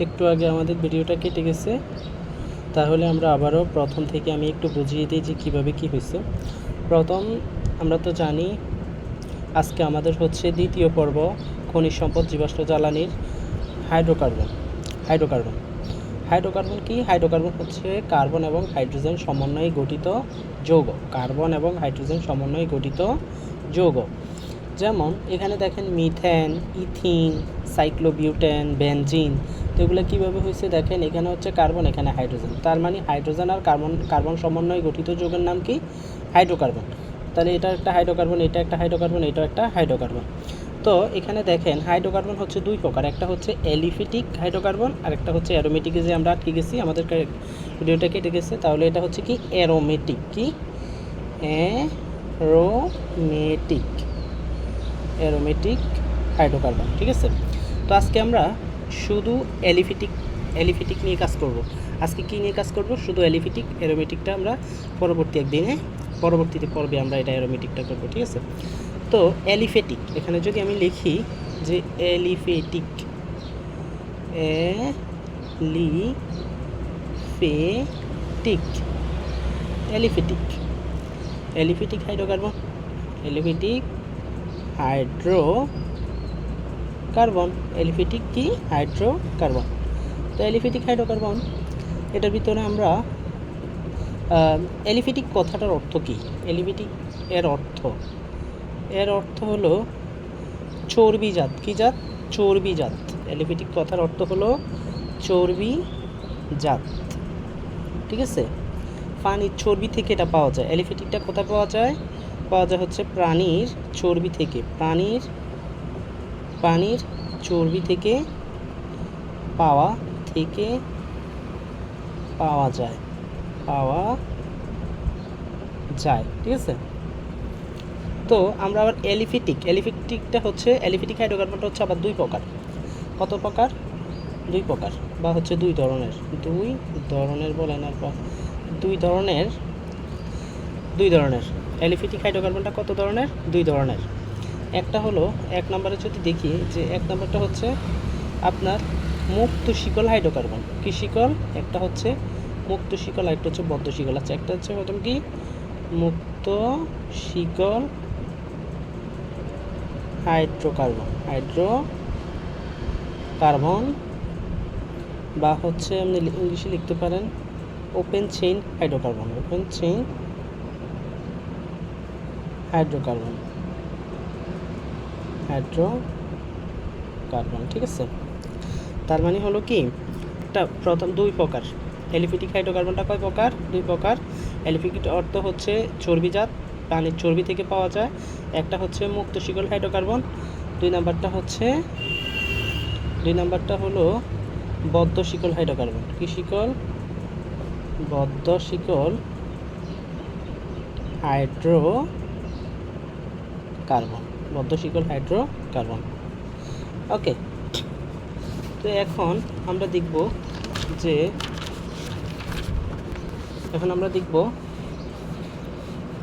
একটু আগে আমাদের ভিডিওটা কেটে গেছে। তাহলে আমরা আবারও প্রথম থেকে আমি একটু বুঝিয়ে দিই যে কীভাবে কী হয়েছে। প্রথম আমরা তো জানি, আজকে আমাদের হচ্ছে দ্বিতীয় পর্ব খনিজ সম্পদ জীবাশ্ম জ্বালানির হাইড্রোকার্বন হাইড্রোকার্বন। হাইড্রোকার্বন কি? হাইড্রোকার্বন হচ্ছে কার্বন এবং হাইড্রোজেন সমন্বয়ে গঠিত যৌগ। কার্বন এবং হাইড্রোজেন সমন্বয়ে গঠিত যৌগ। যেমন এখানে দেখেন মিথেন, ইথিন, সাইক্লোবিউটেন, বেনজিন, তো এগুলো কীভাবে হয়েছে দেখেন, এখানে হচ্ছে কার্বন, এখানে হাইড্রোজেন। তার মানে হাইড্রোজেন আর কার্বন কার্বন সমন্বয়ে গঠিত যৌগের নাম কি? হাইড্রোকার্বন। তাহলে এটা একটা হাইড্রোকার্বন, এটা একটা হাইড্রোকার্বন, এটা একটা হাইড্রোকার্বন। তো এখানে দেখেন হাইড্রোকার্বন হচ্ছে দুই প্রকার, একটা হচ্ছে এলিফিটিক হাইড্রোকার্বন আর একটা হচ্ছে অ্যারোমেটিকে যে আমরা আটকে গেছি, আমাদের ভিডিওটা কেটে গেছে, তাহলে এটা হচ্ছে কি? অ্যারোমেটিক কি? অ্যারোমেটিক। অ্যারোমেটিক হাইড্রোকার্বন ঠিক আছে? তো আজকে আমরা শুধু এলিফিটিক এলিফিটিক নিয়ে কাজ করব। আজকে কী নিয়ে কাজ করব? শুধু এলিফিটিক অ্যারোমেটিকটা আমরা পরবর্তী একদিনে পরবর্তীতে পর্বে আমরা এটা অ্যারোমেটিকটা করব, ঠিক আছে? তো অ্যালিফেটিক এখানে যদি আমি লিখি যে aliphatic aliphatic aliphatic aliphatic hydrocarbon aliphatic hydrocarbon aliphatic কি? হাইড্রোকার্বন। তো এলিফেটিক হাইড্রোকার্বন, এটার ভিতরে আমরা এলিফেটিক কথাটার অর্থ কী? এলিফেটিক এর অর্থ। এর অর্থ হলো চর্বি জাত। কী জাত? চর্বি জাত। এলিফেটিক কথার অর্থ হলো চর্বি জাত। ঠিক আছে? পানির চর্বি থেকে এটা পাওয়া যায়। এলিফেটিকটা কোথায় পাওয়া যায়? পাওয়া যায় হচ্ছে প্রাণীর চর্বি থেকে। প্রাণীর প্রাণীর চর্বি থেকে পাওয়া থেকে পাওয়া যায় পাওয়া যায়, ঠিক আছে? তো আমরা আবার এলিফিটিক, এলিফিটিকটা হচ্ছে, এলিফিটিক হাইড্রোকার্বনটা হচ্ছে আবার দুই প্রকার। কত প্রকার? দুই প্রকার, বা হচ্ছে দুই ধরনের। দুই ধরনের বলেন আর দুই ধরনের দুই ধরনের। এলিফিটিক হাইড্রোকার্বনটা কত ধরনের? দুই ধরনের। একটা হলো, এক নম্বরে যদি দেখি যে এক নম্বরটা হচ্ছে আপনার মুক্ত শিকল হাইড্রোকার্বন। কি শিকল? একটা হচ্ছে মুক্ত শিকল একটা হচ্ছে বদ্ধ শিকল আচ্ছা একটা হচ্ছে প্রথম কি? মুক্ত শিকল হাইড্রোকার্বন হাইড্রো কার্বন বা হচ্ছে আপনি ইংলিশে লিখতে পারেন open chain hydrocarbon. Open chain hydrocarbon. Hydrocarbon ঠিক আছে? তার মানে হলো কি? একটা প্রথম দুই প্রকার। এলিফিটিক হাইড্রোকার্বনটা কয় প্রকার? দুই প্রকার। এলিফিটিক অর্থ হচ্ছে চর্বিজাত প্রাণীর চর্বি থেকে পাওয়া যায়। একটা হচ্ছে মুক্ত শিকল হাইড্রোকার্বন, দুই নাম্বারটা হচ্ছে, দুই নাম্বারটা হলো বদ্ধ শিকল হাইড্রোকার্বন। কি শিকল? বদ্ধ শিকল হাইড্রো কার্বন, বদ্ধ শিকল হাইড্রো কার্বন ওকে তো এখন আমরা দেখব যে, এখন আমরা দেখব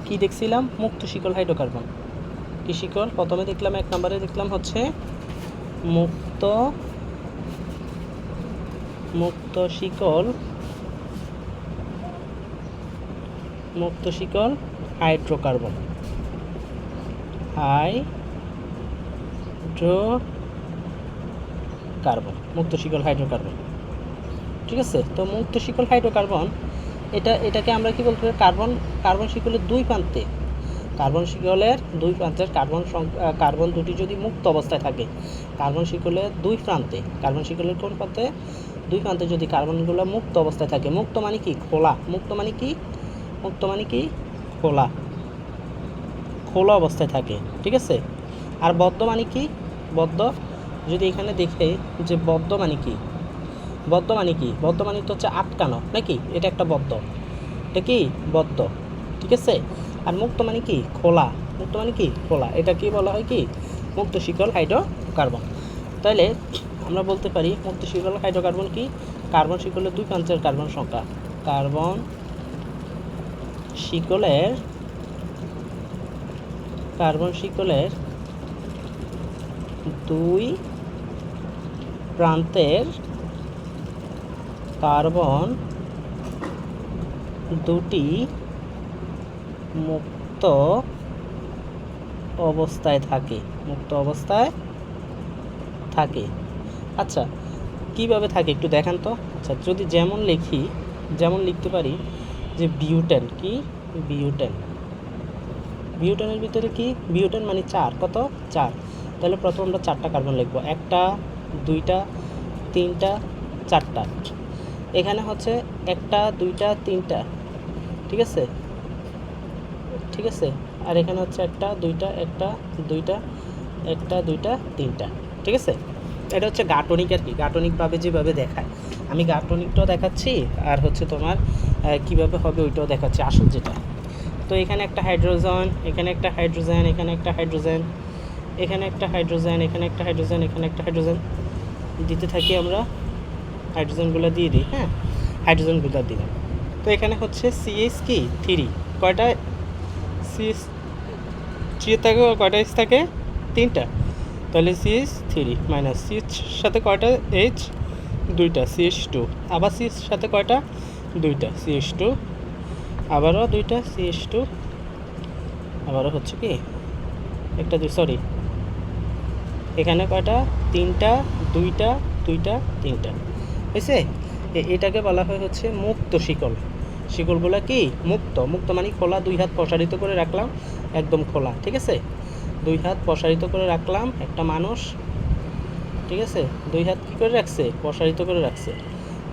কি দেখছিলাম? মুক্ত শিকল হাইড্রোকার্বন। কি শিকল? প্রথমে দেখলাম এক নম্বরে দেখলাম হচ্ছে মুক্ত মুক্ত শিকল মুক্ত শিকল হাইড্রোকার্বন। হাইড্রো কার্বন মুক্ত শিকল হাইড্রোকার্বন ঠিক আছে? তো মুক্ত শিকল হাইড্রোকার্বন এটা, এটাকে আমরা কি বলতে পারি? কার্বন কার্বন শিকলের দুই প্রান্তে। কার্বন শিকলের দুই প্রান্তের কার্বন কার্বন দুটি যদি মুক্ত অবস্থায় থাকে কার্বন শিকলের দুই প্রান্তে কার্বন শিকলের কোন প্রান্তে? দুই প্রান্তে যদি কার্বনগুলো মুক্ত অবস্থায় থাকে, মুক্ত মানে কি? খোলা। মুক্ত মানে কি? মুক্ত মানে কি? খোলা। খোলা অবস্থায় থাকে, ঠিক আছে? আর বদ্ধ মানে কি? বদ্ধ, যদি এখানে দেখে যে বদ্ধ মানে কি? বদ্ধ মানে কি? বদ্ধ মানে তো হচ্ছে আটকানো, নাকি? এটা একটা বদ্ধ। এটা কি? বদ্ধ, ঠিক আছে? আর মুক্ত মানে কি? খোলা। মুক্ত মানে কি? খোলা। এটা কি বলা হয় কি? মুক্ত শিকল হাইড্রোকার্বন। তাহলে আমরা বলতে পারি মুক্ত শিকল হাইড্রোকার্বন কি? কার্বন শিকলের দুই প্রান্তের কার্বন সংখ্যা। কার্বন শিকলের কার্বন শিকলের দুই প্রান্তের কার্বন দুটি মুক্ত অবস্থায় থাকে, মুক্ত অবস্থায় থাকে। আচ্ছা কীভাবে থাকে একটু দেখান তো? আচ্ছা যদি যেমন লিখি, যেমন লিখতে পারি যে বিউটেন, কি? বিউটেন। বিউটেনের ভিতরে কি? বিউটেন মানে চার। কত? চার। তাহলে প্রথম আমরা চারটা কার্বন লিখব। একটা, দুইটা, তিনটা, চারটা। এখানে হচ্ছে একটা, দুইটা, তিনটা। ঠিক আছে? ঠিক আছে? আর এখানে হচ্ছে একটা, দুইটা একটা দুইটা একটা, দুইটা, তিনটা। ঠিক আছে? এটা হচ্ছে গাটনিক আর কি। গাটনিকভাবে যেভাবে দেখায়। আমি গাটনিকটাও দেখাচ্ছি, আর হচ্ছে তোমার কীভাবে হবে ওইটাও দেখাচ্ছি। আসল যেটা। তো এখানে একটা হাইড্রোজেন, এখানে একটা হাইড্রোজেন, এখানে একটা হাইড্রোজেন, এখানে একটা হাইড্রোজেন, এখানে একটা হাইড্রোজেন, এখানে একটা হাইড্রোজেন। দিতে থাকি আমরা হাইড্রোজেনগুলো দিয়ে দিই হ্যাঁ? হাইড্রোজেনগুলো দিলাম তো এখানে হচ্ছে সিএস কি? থ্রি কয়টা সিএস থ্রি থাকে কয়টা এস থাকে? তিনটা। তাহলে সিএস থ্রি মাইনাস সিএস সাথে কয়টা এইচ দুইটা। সিএস টু আবার সিএস সাথে কয়টা? দুইটা। সিএস টু আবারও দুইটা সিএস টু আবারও হচ্ছে কি? একটা দুই সরি এখানে কয়টা? তিনটা, দুইটা দুইটা, তিনটা। এ- এটাকে বলা হয় হচ্ছে মুক্ত শিকল। শিকলগুলো কি? মুক্ত। মুক্ত মানে খোলা। দুই হাত প্রসারিত করে রাখলাম, একদম খোলা। ঠিক আছে? দুই হাত প্রসারিত করে রাখলাম একটা মানুষ। ঠিক আছে? দুই হাত কী করে রাখছে? প্রসারিত করে রাখছে।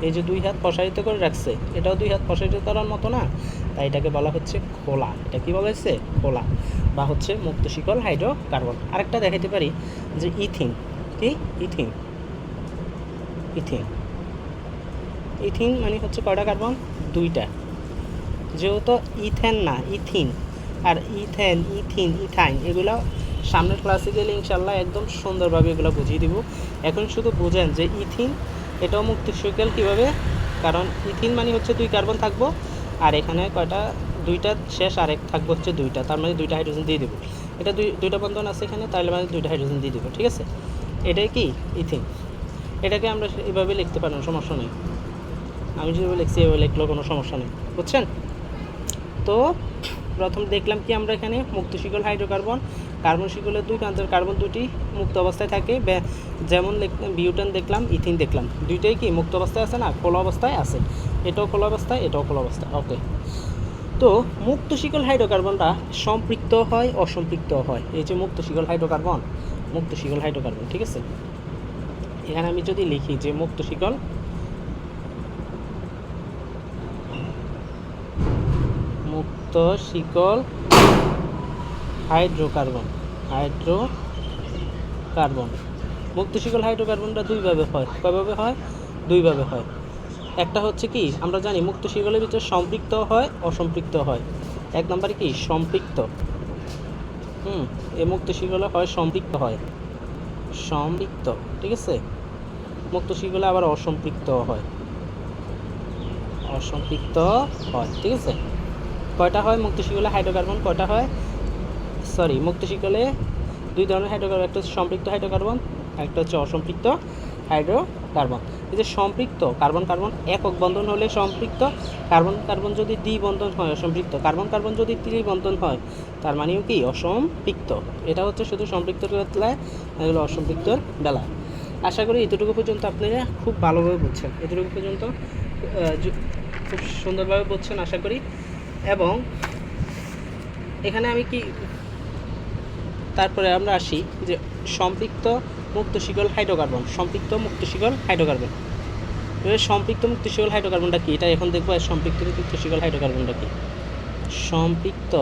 এই যে দুই হাত প্রসারিত করে রাখছে, এটাও দুই হাত প্রসারিত করার মতো না? তাই এটাকে বলা হচ্ছে খোলা। এটা কি বলা হচ্ছে খোলা। বা হচ্ছে মুক্ত শিকল হাইড্রোকার্বন। আরেকটা দেখাতে পারি যে ইথিন। কি? ইথিন। ইথিন। ইথিন মানে হচ্ছে কয়টা কার্বন? দুইটা। যেহেতু ইথেন না, ইথিন। আর ইথেন, ইথিন, ইথাইন, এগুলো সামনের ক্লাসে গেলে ইনশাল্লাহ একদম সুন্দরভাবে এগুলো বুঝিয়ে দিব। এখন শুধু বুঝেন যে ইথিন, এটাও মুক্ত শিকল কীভাবে? কারণ ইথিন মানে হচ্ছে দুই কার্বন থাকব। আর এখানে কয়টা? দুইটা শেষ আর এক থাকব হচ্ছে দুইটা। তার মানে দুইটা হাইড্রোজেন দিয়ে দেবো। এটা দুই, দুইটা বন্ধন আছে এখানে, তাহলে মানে দুইটা হাইড্রোজেন দিয়ে দেবো, ঠিক আছে? এটাই কি? ইথিন এটাকে আমরা এভাবে লিখতে পারি না সমস্যা নেই। আমি যেভাবে লিখছি, এভাবে লিখলেও কোনো সমস্যা নেই, বুঝছেন? তো প্রথম দেখলাম কি আমরা এখানে মুক্ত শিকল হাইড্রোকার্বন কার্বন শিকলের দুই প্রান্তের কার্বন দুটি মুক্ত অবস্থায় থাকে। যেমন বিউটেন দেখলাম ইথিন দেখলাম। দুইটাই কি মুক্ত অবস্থায় আছে না? খোলা অবস্থায় আছে। এটাও খোলা অবস্থায়, এটাও খোলা অবস্থায় ওকে তো মুক্ত শিকল হাইড্রোকার্বনটা সম্পৃক্ত হয়, অসম্পৃক্ত হয়? এই যে মুক্ত শিকল হাইড্রোকার্বন, মুক্ত শিকল হাইড্রোকার্বন, ঠিক আছে? এখানে আমি যদি লিখি যে মুক্ত শিকল মুক্ত শিকল হাইড্রোকার্বন হাইড্রোকার্বন। মুক্ত শিকল হাইড্রোকার্বনটা দুইভাবে হয়, কয়ভাবে হয়? দুইভাবে হয়। একটা হচ্ছে কি, আমরা জানি মুক্ত শিকলের ভিতরে সম্পৃক্ত হয়, অসম্পৃক্ত হয়। এক নম্বরে কি, সম্পৃক্ত। হুম, এই মুক্ত শিকলে হয়, সম্পৃক্ত হয়। সম্পৃক্ত, ঠিক আছে? মুক্ত শিকলে আবার অসম্পৃক্ত হয়। অসম্পৃক্ত হয়, ঠিক আছে? কয়টা হয় মুক্ত শিকলে হাইড্রোকার্বন কয়টা হয়? সরি, মুক্ত শিকলে দুই ধরনের হাইড্রোকার্বন, একটা হচ্ছে সম্পৃক্ত হাইড্রোকার্বন একটা হচ্ছে অসম্পৃক্ত হাইড্রোকার্বন। এই যে সম্পৃক্ত, কার্বন কার্বন একক বন্ধন হলে সম্পৃক্ত, কার্বন কার্বন যদি দ্বি বন্ধন হয়, অসম্পৃক্ত, কার্বন কার্বন যদি ত্রি বন্ধন হয়, তার মানেও কি অসম্পৃক্ত? এটা হচ্ছে শুধু সম্পৃক্তর বেলায় এগুলো অসম্পৃক্তর বেলা আশা করি এতটুকু পর্যন্ত আপনারা খুব ভালোভাবে বুঝছেন, এতটুকু পর্যন্ত খুব সুন্দরভাবে বুঝছেন আশা করি। এবং এখানে আমি কি, তারপরে আমরা আসি যে সম্পৃক্ত মুক্ত শিকল হাইড্রোকার্বন, সম্পৃক্ত মুক্ত শিকল হাইড্রোকার্বন। এবার সম্পৃক্ত মুক্ত শিকল হাইড্রোকার্বনটা কি? এটা এখন দেখব সম্পৃক্ত মুক্ত শিকল হাইড্রোকার্বনটা কি? সম্পৃক্ত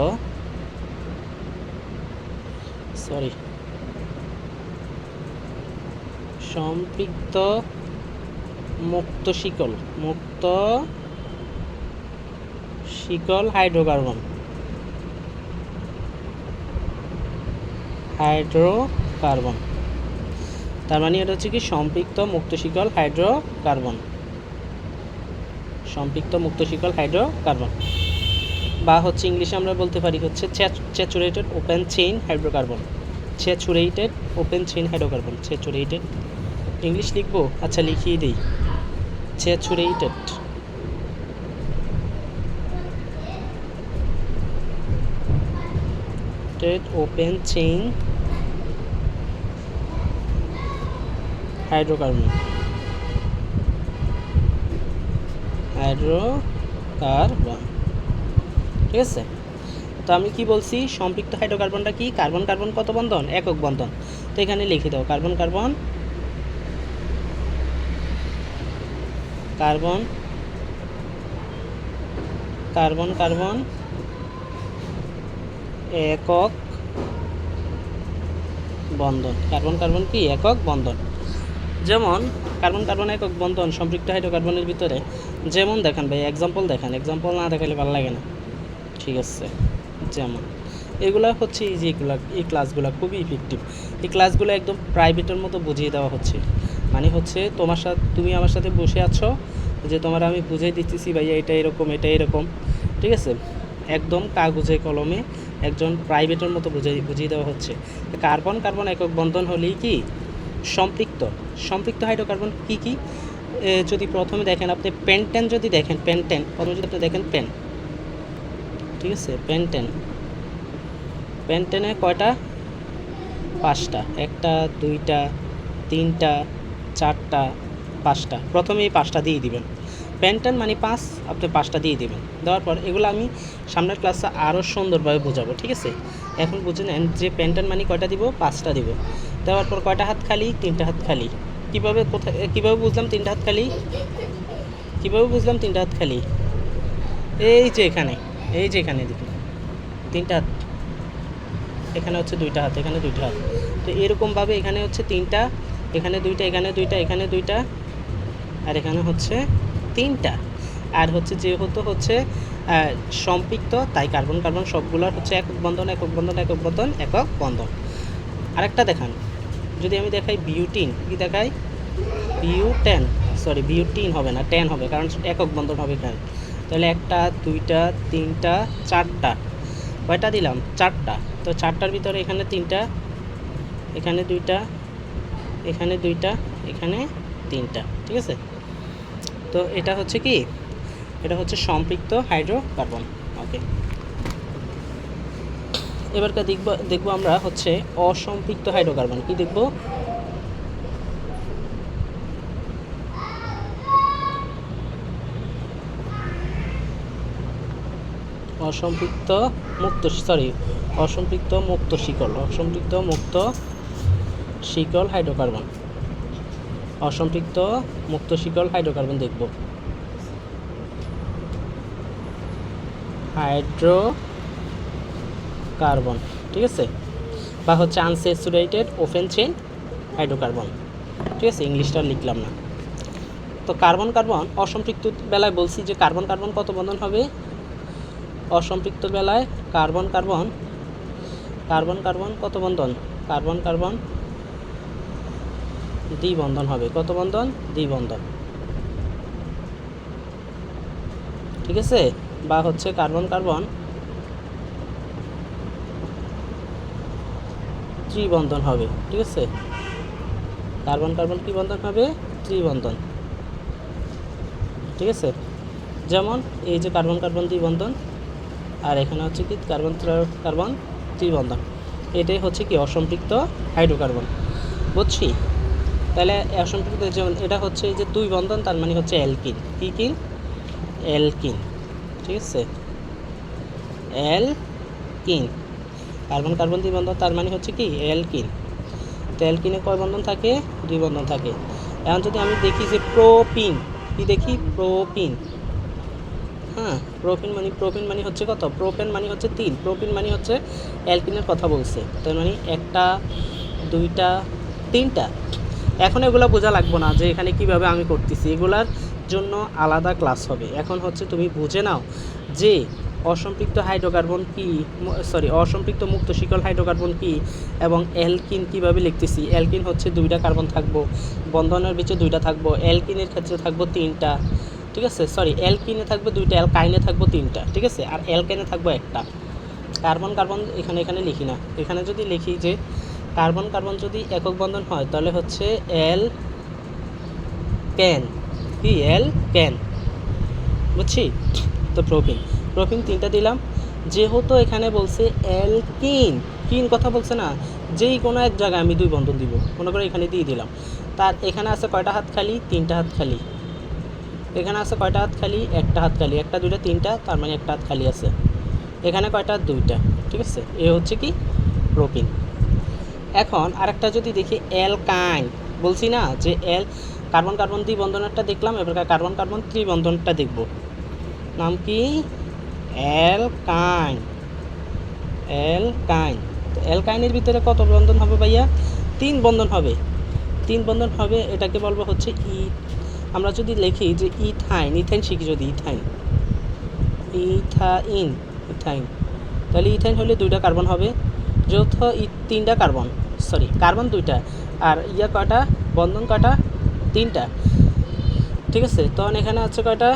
সরি সম্পৃক্ত মুক্ত শিকল মুক্ত শিকল হাইড্রোকার্বন। হাইড্রোকার্বন। তার মানে এটা হচ্ছে কি সম্পৃক্ত মুক্ত শিকল হাইড্রোকার্বন। সম্পৃক্ত মুক্ত শিকল হাইড্রোকার্বন। বা হচ্ছে ইংলিশে আমরা বলতে পারি হচ্ছে saturated open chain hydrocarbon. Saturated open chain hydrocarbon saturated English লিখব? আচ্ছা লিখিয়ে দিই। Saturated open chain hydrocarbon. Hydrocarbon. ঠিক আছে? তো আমি কি বলছি? সম্পৃক্ত হাইড্রোকার্বনটা কি? কার্বন কার্বন কত বন্ধন? একক বন্ধন। তো এখানে লিখে দাও, carbon carbon. Carbon. Carbon carbon. একক বন্ধন। কার্বন কার্বন কি? একক বন্ধন। যেমন কার্বন কার্বন একক বন্ধন সম্পৃক্ত হাইড্রোকার্বনের ভিতরে, যেমন দেখেন ভাই এক্সাম্পল দেখেন এক্সাম্পল না দেখালে ভালো লাগে না। ঠিক আছে, যেমন। এগুলা হচ্ছে এই যে এগুলা, এই ক্লাসগুলো খুবই ইফেক্টিভ এই ক্লাসগুলো একদম প্রাইভেটের মতো বুঝিয়ে দেওয়া হচ্ছে। মানে হচ্ছে তোমার সাথে, তুমি আমার সাথে বসে আছো, যে তোমার আমি বুঝিয়ে দিতেছি ভাইয়া এটা এরকম এটা এরকম। ঠিক আছে? একদম কাগজে, কলমে একজন প্রাইভেটের মতো বুঝিয়ে বুঝিয়ে দেওয়া হচ্ছে। কার্বন কার্বন একক বন্ধন হলেই কি? সম্পৃক্ত সম্পৃক্ত হাইড্রোকার্বন কি কি? যদি প্রথমে দেখেন, আপনি পেন্টেন যদি দেখেন পেন্টেন প্রথমে যদি আপনি দেখেন পেন ঠিক আছে? পেন্টেন পেন্টেনে কয়টা? পাঁচটা, একটা, দুইটা, তিনটা, চারটা, পাঁচটা। প্রথমে এই পাঁচটা দিয়ে দিবেন। পেন্টেন মানে পাঁচ, আপনি পাঁচটা দিয়ে দিবেন। দেওয়ার পর এগুলো আমি সামনের ক্লাসে আরও সুন্দরভাবে বোঝাবো, ঠিক আছে? এখন বুঝে নেন যে পেন্টেন মানে কয়টা দিব? পাঁচটা দিব। দেওয়ার পর কয়টা হাত খালি? তিনটা হাত খালি। কীভাবে কোথায় কীভাবে বুঝলাম তিনটা হাত খালি? কীভাবে বুঝলাম তিনটা হাত খালি? এই যে এখানে, এই যে এখানে দেখুন তিনটা হাত। এখানে হচ্ছে দুইটা হাত, এখানে দুইটা হাত। তো এরকমভাবে এখানে হচ্ছে তিনটা, এখানে দুইটা এখানে দুইটা এখানে দুইটা, আর এখানে হচ্ছে তিনটা। আর হচ্ছে যেহেতু হচ্ছে সম্পৃক্ত, তাই কার্বন কার্বন সবগুলোর হচ্ছে একক বন্ধন একক বন্ধন একক বন্ধন একক বন্ধন। আরেকটা দেখান। যদি আমি দেখাই বিউটিন কি দেখাই? বিউটেন সরি বিউটিন হবে না টেন হবে, কারণ একক বন্ধন হবে এখানে। তাহলে একটা, দুইটা, তিনটা, চারটা। কয়টা দিলাম? চারটা। তো চারটার ভিতরে এখানে তিনটা, এখানে দুইটা এখানে দুইটা, এখানে তিনটা, ঠিক আছে? তো এটা হচ্ছে কি? এটা হচ্ছে সম্পৃক্ত হাইড্রোকার্বন ওকে এবারকার দেখব, দেখব আমরা হচ্ছে অসম্পৃক্ত হাইড্রোকার্বন। কি দেখব? অসম্পৃক্ত মুক্ত সরি অসম্পৃক্ত মুক্ত শিকল, অসম্পৃক্ত মুক্ত শিকল হাইড্রোকার্বন। অসম্পৃক্ত মুক্ত শিকল হাইড্রোকার্বন দেখব। হাইড্রো কার্বন ঠিক আছে? বা হচ্ছে আনস্যাচুরেটেড ওপেন চেইন হাইড্রোকার্বন, ঠিক আছে? ইংলিশটা লিখলাম না। তো কার্বন কার্বন অসম্পৃক্ত বেলায় বলছি যে কার্বন কার্বন কত বন্ধন হবে? অসম্পৃক্ত বেলায় কার্বন কার্বন কার্বন কার্বন কত বন্ধন? কার্বন কার্বন দ্বিবন্ধন হবে। কত বন্ধন? দ্বিবন্ধন ঠিক আছে? বা হচ্ছে কার্বন কার্বন ত্রিবন্ধন হবে, ঠিক আছে? কার্বন কার্বন কি বন্ধন হবে? ত্রিবন্ধন, ঠিক আছে? যেমন এই যে কার্বন কার্বন দ্বিবন্ধন, আর এখানে হচ্ছে কি কার্বন কার্বন ত্রিবন্ধন, এটাই হচ্ছে কি অসম্পৃক্ত হাইড্রোকার্বন, বুঝছি? তাহলে অসম্পৃক্ত যেমন এটা হচ্ছে এই যে দুই বন্ধন, তার মানে হচ্ছে অ্যালকিন, কি কিন? অ্যালকিন, ঠিক আছে? অ্যালকিন কার্বন কার্বন দুই বন্ধন, তার মানে হচ্ছে কি? অ্যালকিন। তো অ্যালকিনে কয় বন্ধন থাকে? দুই বন্ধন থাকে। এখন যদি আমি দেখি যে প্রোপিন, কি দেখি? প্রোপিন। হ্যাঁ প্রোপিন মানে প্রোপিন মানে হচ্ছে কত? প্রোপেন মানে হচ্ছে তিন। প্রোপিন মানে হচ্ছে অ্যালকিনের কথা বলছে। তার মানে একটা, দুইটা, তিনটা। এখন এগুলো বোঝা লাগবো না যে এখানে কীভাবে আমি করতেছি। এগুলার জন্য আলাদা ক্লাস হবে। এখন হচ্ছে তুমি বুঝে নাও যে অসম্পৃক্ত হাইড্রোকার্বন কি? সরি অসম্পৃক্ত মুক্ত শিকল হাইড্রোকার্বন কি? এবং অ্যালকিন কীভাবে লিখতেছি? অ্যালকিন হচ্ছে দুইটা কার্বন থাকব, বন্ধনের ভিতরে দুইটা থাকব, অ্যালকিনের ক্ষেত্রে থাকব তিনটা, ঠিক আছে? সরি অ্যালকিনে থাকবে দুইটা, অ্যালকাইনে থাকব তিনটা, ঠিক আছে? আর অ্যালকাইনে থাকব একটা। কার্বন কার্বন এখানে এখানে লিখি না। এখানে যদি লিখি যে কার্বন কার্বন যদি একক বন্ধন হয়, তাহলে হচ্ছে এল ক্যান কি? এল ক্যান বুঝছি? তো প্রোপিন প্রোপিন তিনটা দিলাম। যেহেতু এখানে বলছে এল কিন কথা বলছে না, যেই কোনো এক জায়গায় আমি দুই বন্ধন দিব। মনে করে এখানে দিয়ে দিলাম। তার এখানে আছে কয়টা হাত খালি? তিনটা হাত খালি। এখানে আছে কয়টা হাত খালি? একটা হাত খালি। একটা, দুইটা, তিনটা, তার মানে একটা হাত খালি আছে। এখানে কয়টা? দুইটা। ঠিক আছে? এ হচ্ছে কি? প্রোপিন এখন আরেকটা যদি দেখি অ্যালকাইন বলছি না যে এল কার্বন কার্বন দ্বিবন্ধনেরটা দেখলাম, এবার কার্বন কার্বন ত্রিবন্ধনটা দেখব। নাম কি? অ্যালকাইন অ্যালকাইন তো অ্যালকাইনের ভিতরে কত বন্ধন হবে ভাইয়া? তিন বন্ধন হবে। তিন বন্ধন হবে, এটাকে বলব হচ্ছে ই আমরা যদি লিখি যে ইথাইন ইথাইন শিখি যদি, ইথাইন। Ethyne ethyne. তাহলে ইথাইন হলে দুইটা কার্বন হবে। যৌথ ই তিনটা কার্বন, সরি, কার্বন দুইটা। আর ইয়া কয়টা? বন্ধন কয়টা? তিনটা। ঠিক আছে, তখন এখানে আছে কয়টা?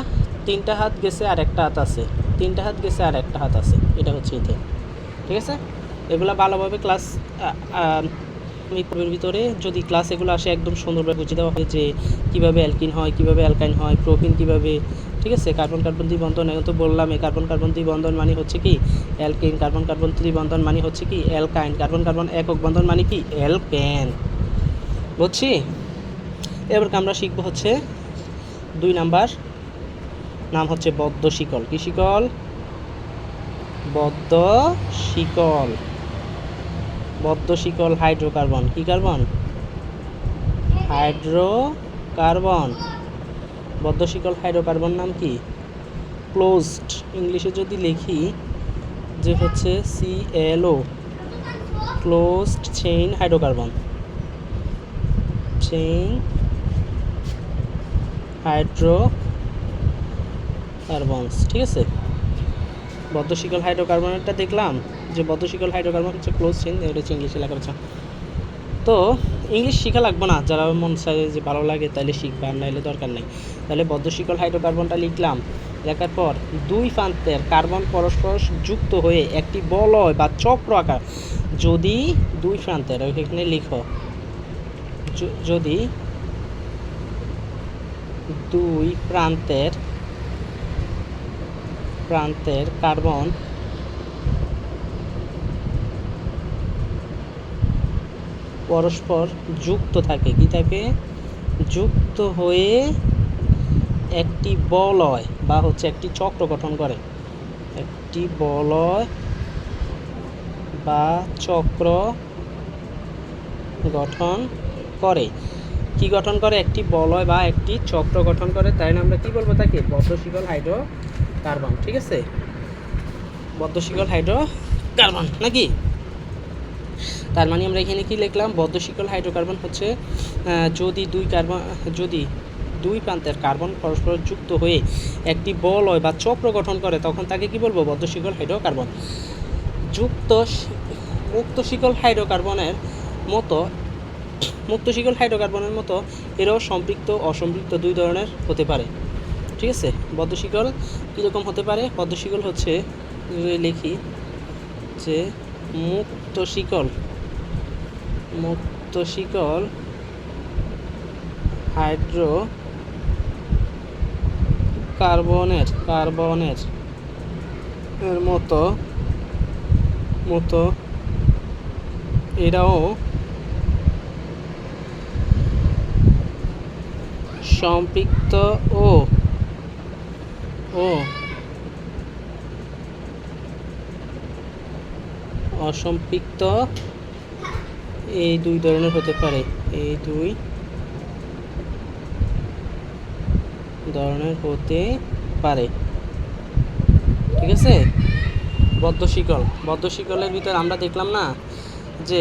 তিনটা হাত গেছে আর একটা হাত আছে। তিনটা হাত গেছে আর একটা হাত আছে, এটা হচ্ছে ইথেন, ঠিক আছে? এগুলো ভালোভাবে ক্লাস আমি পূর্বের ভিতরে যদি ক্লাস এগুলো আসে একদম সুন্দরভাবে বুঝিয়ে দেওয়া হয় যে কীভাবে অ্যালকিন হয়, কীভাবে অ্যালকাইন হয়, প্রোপিন কীভাবে, ঠিক আছে? কার্বন কার্বন দ্বিবন্ধন এখন তো বললাম, এই কার্বন কার্বন দ্বিবন্ধন মানে হচ্ছে কি? অ্যালকিন, কার্বন কার্বন ত্রিবন্ধন মানে হচ্ছে কি? অ্যালকাইন, কার্বন কার্বন একক বন্ধন মানে কি? অ্যালকেন, বুঝছি? এবার আমরা শিখব হচ্ছে দুই নাম্বার নাম হচ্ছে বদ্ধ শিকল। কি শিকল? বদ্ধ শিকল। বদ্ধ শিকল হাইড্রোকার্বন। কি কার্বন? হাইড্রোকার্বন। বদ্ধ শিকল হাইড্রোকার্বন নাম কি? ক্লোজড। ইংলিশে যদি লিখি, যে হচ্ছে C L O closed chain hydrocarbon. Chain hydrocarbons ঠিক আছে? বদ্ধশিকল হাইড্রোকার্বনেরটা দেখলাম, যে বদ্ধশিকল হাইড্রোকার্বন হচ্ছে ক্লোজ চেন এটা হচ্ছে ইংলিশে লেখা আছে তো ইংলিশ শিখা লাগবে না, যারা মন চায় যে ভালো লাগে তাহলে শিখবে আর নাইলে দরকার নেই। তাহলে বদ্ধশিকল হাইড্রোকার্বনটা লিখলাম, লেখার পর দুই প্রান্তের কার্বন পরস্পর যুক্ত হয়ে একটি বলয় বা চক্র আকার, যদি দুই প্রান্তের এখানে লিখো যদি দুই প্রান্তের প্রান্তের কার্বন পরস্পর যুক্ত থাকে। কি থাকে? যুক্ত হয়ে একটি বলয় বা হচ্ছে একটি চক্র গঠন করে। একটি বলয় বা চক্র গঠন করে। কি গঠন করে? একটি বলয় বা একটি চক্র গঠন করে। তাই আমরা কি বলব তাকে? বদ্ধশিকল হাইড্রো কার্বন, ঠিক আছে? বদ্ধশিকল হাইড্রো কার্বন নাকি? তার মানে আমরা এখানে কি লিখলাম? বদ্ধশিকল হাইড্রোকার্বন হচ্ছে যদি দুই কার্বন যদি দুই প্রান্তের কার্বন পরস্পর যুক্ত হয়ে একটি বলয় বা চক্র গঠন করে, তখন তাকে কি বলব? বদ্ধশিকল হাইড্রোকার্বন। যুক্ত মুক্ত শিকল হাইড্রোকার্বনের মতো, মুক্ত শিকল হাইড্রোকার্বনের মতো এরাও সম্পৃক্ত অসম্পৃক্ত দুই ধরনের হতে পারে। ঠিক আছে? বদ্ধশিকল কীরকম হতে পারে? বদ্ধশিকল হচ্ছে লিখি যে মুক্ত শিকল মুক্ত শিকল হাইড্রো কার্বনের কার্বনের এর মতো মতো এরাও সম্পৃক্ত ও ও। অসম্পৃক্ত। এই দুই ধরনের হতে পারে। এই দুই ধরনের হতে পারে। ঠিক আছে? বদ্ধ শিকল। বদ্ধশিকল বদ্ধশিকলের ভিতর আমরা দেখলাম না যে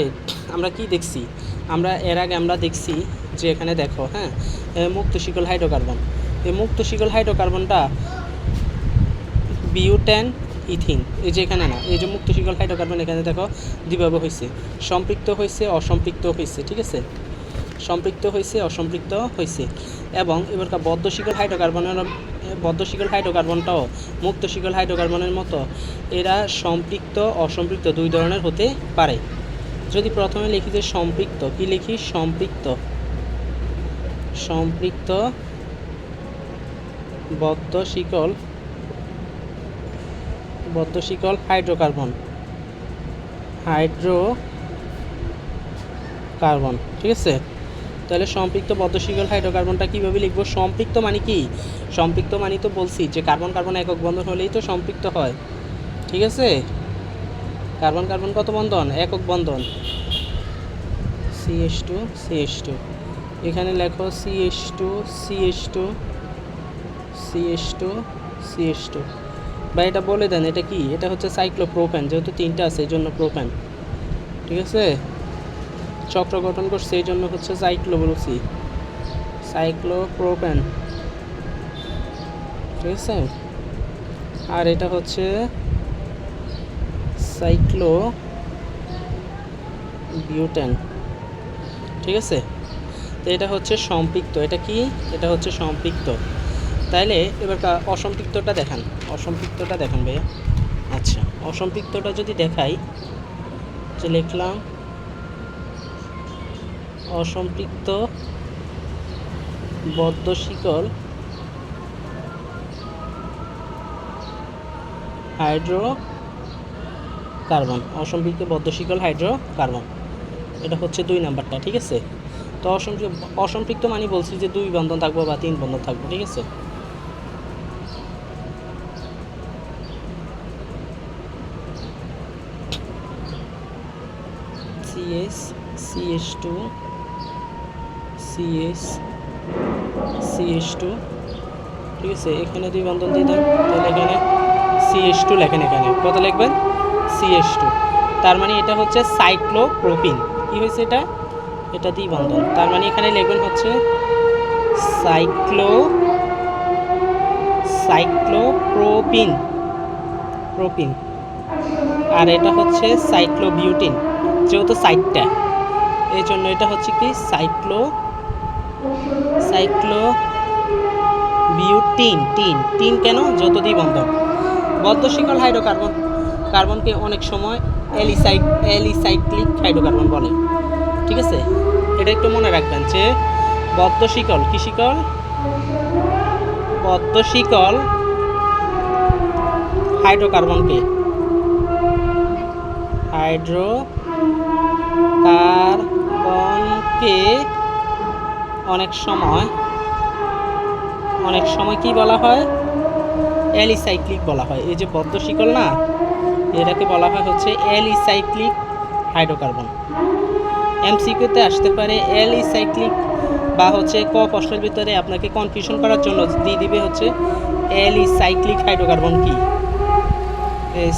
আমরা কি দেখছি? আমরা এর আগে আমরা দেখছি যে এখানে দেখো হ্যাঁ মুক্ত শিকল হাইড্রোকার্বন। এই মুক্ত শিকল হাইড্রোকার্বনটা বিউটেন ইথিন। এই যে এখানে না, এই যে মুক্ত শিকল হাইড্রোকার্বন এখানে দেখো দুইভাবে হয়েছে সম্পৃক্ত হয়েছে অসম্পৃক্ত হয়েছে ঠিক আছে? সম্পৃক্ত হয়েছে অসম্পৃক্ত হয়েছে এবং এবারকার বদ্ধ শিকল হাইড্রোকার্বনের বদ্ধ শিকল হাইড্রোকার্বনটাও মুক্ত শিকল হাইড্রোকার্বনের মতো। এরা সম্পৃক্ত, অসম্পৃক্ত দুই ধরনের হতে পারে। যদি প্রথমে লিখি যে সম্পৃক্ত, কি লিখি? সম্পৃক্ত। সম্পৃক্ত বদ্ধ শিকল বদ্ধ শিকল হাইড্রোকার্বন হাইড্রো কার্বন ঠিক আছে? তাহলে সম্পৃক্ত বদ্ধশিকল হাইড্রোকার্বনটা কীভাবে লিখব? সম্পৃক্ত মানে কি? সম্পৃক্ত মানে তো বলছি যে কার্বন কার্বন একক বন্ধন হলেই তো সম্পৃক্ত হয়, ঠিক আছে? কার্বন কার্বন কত বন্ধন? একক বন্ধন। সিএস টু সিএস টু এখানে লেখো CS two CS two CS two CS two বা এটা বলে দেন, এটা কি? এটা হচ্ছে সাইক্লোপ্রোপেন যেহেতু তিনটা আছে, এই জন্য প্রোপেন ঠিক আছে? চক্র গঠন করছে, এই জন্য হচ্ছে সাইক্লো বলছি সাইক্লোপ্রোপেন ঠিক আছে? আর এটা হচ্ছে সাইক্লো বিউটেন ঠিক আছে? তো এটা হচ্ছে সম্পৃক্ত। এটা কি? এটা হচ্ছে সম্পৃক্ত। তাইলে এবার অসম্পৃক্তটা দেখান। অসম্পৃক্তটা দেখান ভাইয়া। আচ্ছা অসম্পৃক্তটা যদি দেখাই, যে লিখলাম, অসম্পৃক্ত বদ্ধ শিকল হাইড্রো কার্বন অসম্পৃক্ত বদ্ধ শিকল হাইড্রো কার্বন এটা হচ্ছে দুই নাম্বারটা, ঠিক আছে? তো অসম্পৃক্ত অসম্পৃক্ত মানে বলছি যে দুই বন্ধন থাকব বা তিন বন্ধন থাকব, ঠিক আছে? CS CS two CS CS two ঠিক আছে, এখানে দুই বন্ধন দিয়ে দেন তাহলে এখানে সিএস টু লেখেন এখানে। কত লিখবেন? সিএস টু তার মানে এটা হচ্ছে সাইক্লোপ্রোপিন কি হয়েছে এটা? এটা দ্বি বন্ধন তার মানে এখানে লিখবেন হচ্ছে সাইক্লো সাইক্লোপ্রোপিন প্রোপিন আর এটা হচ্ছে সাইক্লোবিউটিন যেহেতু সাইটটা এই জন্য এটা হচ্ছে কি? সাইক্লো সাইক্লো বিউটিন টিন টিন কেন? যত দ্বি বন্ধন বদ্ধশিকল হাইড্রোকার্বন কার্বনকে অনেক সময় এলিসাইড এলিসাইক্লিক হাইড্রোকার্বন বলে। ঠিক আছে? এটা একটু মনে রাখবেন যে বদ্ধশিকল কি শিকল? বদ্ধশিকল হাইড্রোকার্বনকে হাইড্রো কার্বনকে অনেক সময় অনেক সময় কি বলা হয়? অ্যালিসাইক্লিক বলা হয়। এই যে পদ্ম শিকল না, এটাকে বলা হয় হচ্ছে অ্যালিসাইক্লিক হাইড্রোকার্বন। এমসিকিউতে আসতে পারে অ্যালিসাইক্লিক বা হচ্ছে ক প্রশ্নের ভিতরে আপনাকে কনফিউশন করার জন্য দিয়ে দিবে হচ্ছে অ্যালিসাইক্লিক হাইড্রোকার্বন কি?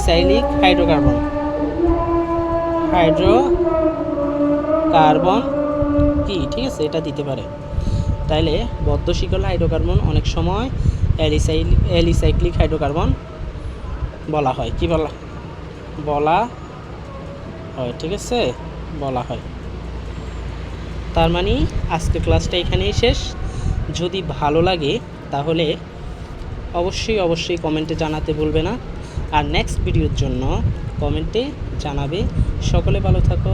সাইলিক হাইড্রোকার্বন। হাইড্রো কার্বন কি ঠিক আছে? এটা দিতে পারে। তাইলে বদ্ধশিকল হাইড্রোকার্বন অনেক সময় অ্যালিসাইল অ্যালিসাইক্লিক হাইড্রোকার্বন বলা হয়। কি বলা বলা হয়, ঠিক আছে? বলা হয়। তার মানে আজকের ক্লাসটা এখানেই শেষ। যদি ভালো লাগে, তাহলে অবশ্যই অবশ্যই কমেন্টে জানাতে ভুলবে না। আর নেক্সট ভিডিওর জন্য কমেন্টে জানাবে। সকলে ভালো থাকো।